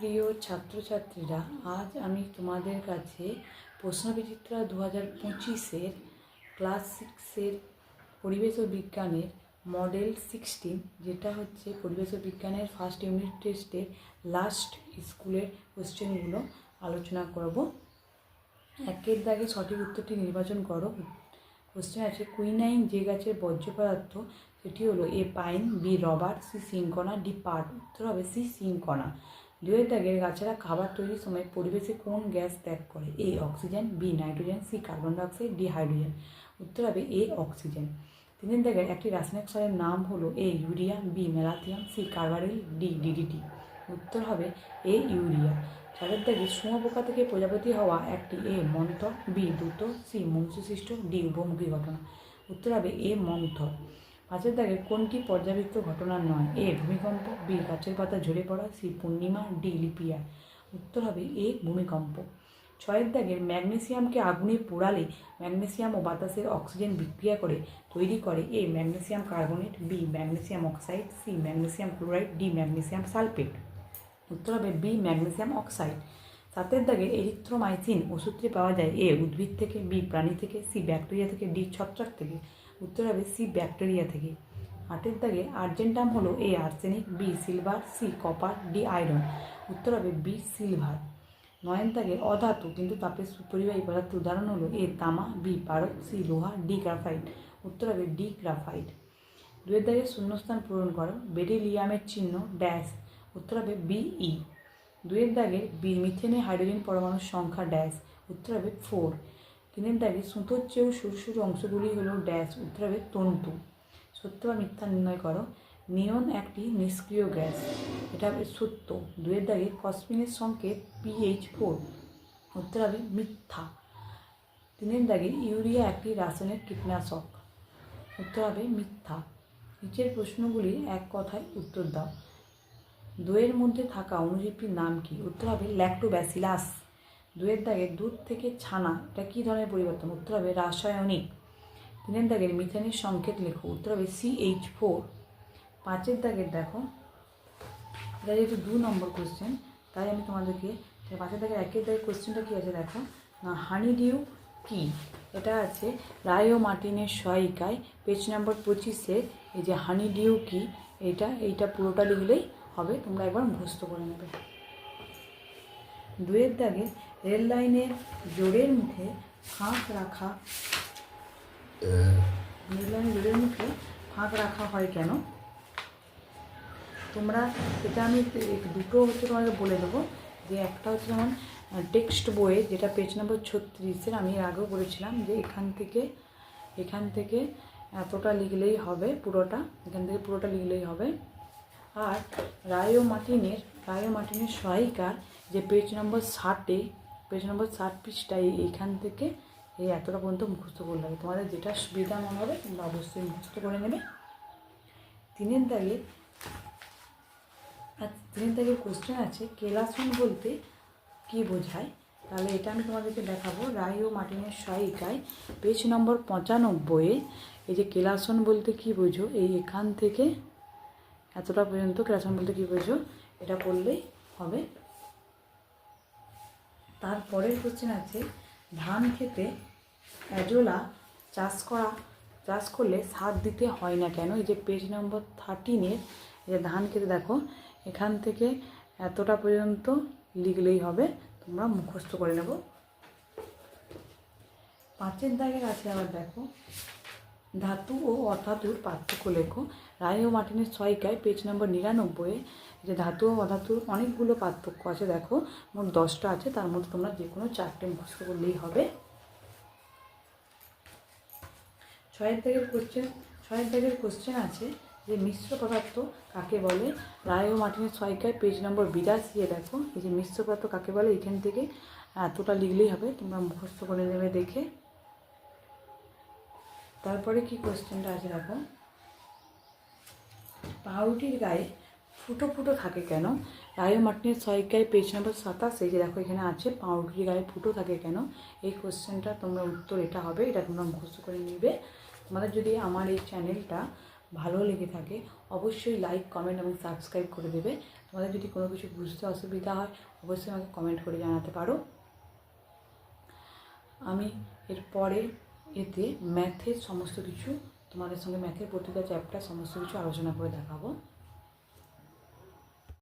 প্রিয় ছাত্রছাত্রীরা, আজ আমি তোমাদের কাছে প্রশ্নবিচিত্রা দু হাজার পঁচিশের ক্লাস সিক্সের পরিবেশ ও বিজ্ঞানের মডেল সিক্সটিন, যেটা হচ্ছে পরিবেশ ও বিজ্ঞানের ফার্স্ট ইউনিট টেস্টের লাস্ট স্কুলের কোশ্চেনগুলো আলোচনা করব। একের দাগে সঠিক উত্তরটি নির্বাচন করো। কোশ্চেন আছে, কুইনাইন যে গাছের বর্জ্য পদার্থ সেটি হলো A pine, B rubber, C সিনকণা D পাট। উত্তর হবে সি সিনকণা দুয়ের দাগের গাছেরা খাবার তৈরির সময় পরিবেশে কোন গ্যাস ত্যাগ করে? A, oxygen, B, nitrogen, C, carbon dioxide D, hydrogen. উত্তর হবে এ, অক্সিজেন। তিনের দাগের একটি রাসায়নিক সারের নাম হলো A, urea, B malathion C, carbaryl, D, DDT. উত্তর হবে এ, ইউরিয়া। চারের দাগে শুঁয়োপোকা থেকে প্রজাপতি হওয়া একটি এ, মন্থর, বি, দ্রুত, সি মনুষ্যসৃষ্ট ডি, উপমুখী ঘটনা। উত্তর হবে এ, মন্থর। পাঁচের দাগে কোন কোনটি পর্যাবৃত্ত ঘটনা নয়? এ, ভূমিকম্প, বি, গাছের পাতা ঝরে পড়া, সি, পূর্ণিমা, ডি, লিপিয়া। উত্তর হবে এ, ভূমিকম্প। ছয়ের দাগের ম্যাগনেসিয়ামকে আগুনে পোড়ালে ম্যাগনেসিয়াম ও বাতাসের অক্সিজেন বিক্রিয়া করে, তৈরি করে A, magnesium carbonate, B, magnesium oxide, C, magnesium chloride, D, magnesium sulphate. উত্তর হবে বি, ম্যাগনেসিয়াম অক্সাইড। সাতের দাগে এরিথ্রোমাইসিন ওষুধটি পাওয়া যায় এ, উদ্ভিদ থেকে, বি, প্রাণী থেকে, সি, ব্যাকটেরিয়া থেকে, ডি, ছত্রাক থেকে। উত্তর হবে সি ব্যাকটেরিয়া থেকে। আটের দাগে আর্জেন্টাম হলো A arsenic, B silver, C copper, D iron. উত্তর হবে বি সিলভার। নয়ের দাগে অধাতু, কিন্তু তাপের সুপরিবাহী পদার্থ উদাহরণ হলো এ তামা, বি পারদ, সি লোহা, ডি গ্রাফাইট। উত্তর হবে ডি গ্রাফাইট। দুয়ের দাগে শূন্যস্থান পূরণ করো বেডিলিয়ামের চিহ্ন, ড্যাশ। উত্তর হবে বিই দুয়ের দাগে বি মিথেনে হাইড্রোজেন পরমাণুর সংখ্যা ড্যাশ। উত্তর হবে ফোর। দাগে সুতোর চেয়েও সরু সরু অংশগুলি হলো ড্যাশ হবে তন্তু। সত্য বা মিথ্যা নির্ণয় করো। নিয়ন একটি নিষ্ক্রিয় গ্যাস। এটা সত্য। দুয়ের দাগে কসমিনের সংকেত পিএইচ ফোর উত্তর হবে মিথ্যা। তিনের দাগে ইউরিয়া একটি রাসায়নিক কীটনাশক। উত্তর হবে মিথ্যা। নিচের প্রশ্নগুলি এক কথায় উত্তর দাও। দইয়ের মধ্যে থাকা অণুজীবটির নাম কি? উত্তর হবে ল্যাক্টোব্যাসিলাস। দুয়ের দাগে দুধ থেকে ছানা, এটা কী ধরনের পরিবর্তন? উত্তর হবে রাসায়নিক। তিনের দাগের মিথেনের সংকেত লেখো। উত্তর হবে সি এইচ ফোর পাঁচের দাগের দেখো, এটা যেহেতু দু নম্বর কোশ্চেন তাই আমি তোমাদেরকে পাঁচের দাগের একের দাগের কোশ্চেনটা কী আছে দেখো? না হানি ডিউ কী? এটা আছে রায় ও মার্টিনের সহায়িকায়। পেজ নম্বর পঁচিশে, এই যে হানি ডিউ কী? এটা, এইটা পুরোটা লিখলেই হবে। তোমরা একবার মুখস্থ করে নেবে। দুয়ের দাগে রেল লাইনের জোরের মুখে ফাঁক রাখা রেল লাইনের জোরের মুখে ফাঁক রাখা হয় কেন? তোমরা এটা আমি দুটো হচ্ছে তোমাকে বলে দেবো। যে একটা হচ্ছে যেমন টেক্সট বইয়ে যেটা পেজ নম্বর ছত্রিশের আমি এর আগেও বলেছিলাম যে এখান থেকে এখান থেকে এতটা লিখলেই হবে পুরোটা। এখান থেকে পুরোটা লিখলেই হবে। আর রায়ো মার্টিনের রায়ো মার্টিনের সহায়িকার যে পেজ নম্বর ষাটে পেজ নম্বর ষাট পৃষ্ঠায় এইখান থেকে এই এতটা পর্যন্ত মুখস্থ করলে হবে। তোমাদের যেটা সুবিধা মনে হবে, তোমরা অবশ্যই মুখস্থ করে নেবে। তিনের দাগে তিনের দাগের কোশ্চেন আছে, কেলাসন বলতে কী বোঝায়? তাহলে এটা আমি তোমাদেরকে দেখাবো। রায় ও মার্টিনের সহায়িকায় পেজ নম্বর পঁচানব্বইয়ে এই যে কেলাসন বলতে কী বোঝো, এই এখান থেকে এতটা পর্যন্ত কেলাসন বলতে কী বোঝো, এটা করলেই হবে। তারপরের কোশ্চেন আছে, ধান খেতে অ্যাজোলা চাষ করা, চাষ করলে সার দিতে হয় না কেন? এই যে পেজ নম্বর থার্টিনের যে ধান খেতে দেখো, এখান থেকে এতটা পর্যন্ত লিখলেই হবে, তোমরা মুখস্থ করে নেব। পাঁচের দাগের আছে আবার দেখো। ধাতু ও অধাতুর পার্থক্য লেখো। রায় ও মার্টিনের ছয়কায় পেজ নম্বর নিরানব্বইয়ে যে ধাতু ও অধাতুর অনেকগুলো পার্থক্য আছে, দেখো। মোট দশটা আছে, তার মধ্যে তোমরা যে কোনো চারটে মুখস্থ করলেই হবে। ছয়ের দাগের কোশ্চেন ছয়ের দাগের কোশ্চেন আছে যে মিশ্র পদার্থ কাকে বলে? রায় ও মার্টিনের ছয়কায় পেজ নম্বর বিরাশিয়ে দেখো, এই যে মিশ্র পদার্থ কাকে বলে? এখান থেকে এতটা লিখলেই হবে, তোমরা মুখস্থ করে নেবে দেখে। তারপরে কি কোশ্চেনটা আছে দেখো? পাউরুটির গায়ে ফুটো ফুটো থাকে কেন? রায় মার্টিনের ছয়কায় পেজ নম্বর সাতাশ যে দেখো এখানে আছে, পাউরুটির গায়ে ফুটো থাকে কেন? এই কোশ্চেনটা তোমরা উত্তর এটা হবে, এটা তোমরা মুখস্থ করে নিবে। তোমাদের যদি আমার এই চ্যানেলটা ভালো লেগে থাকে, অবশ্যই লাইক কমেন্ট এবং সাবস্ক্রাইব করে দেবে। তোমাদের যদি কোনো কিছু বুঝতে অসুবিধা হয়, অবশ্যই আমাকে কমেন্ট করে জানাতে পারো। আমি এরপরে এতে ম্যাথের সমস্ত কিছু তোমাদের সঙ্গে ম্যাথের প্রতিটা চ্যাপ্টার সমস্ত কিছু আলোচনা করে দেখাবো।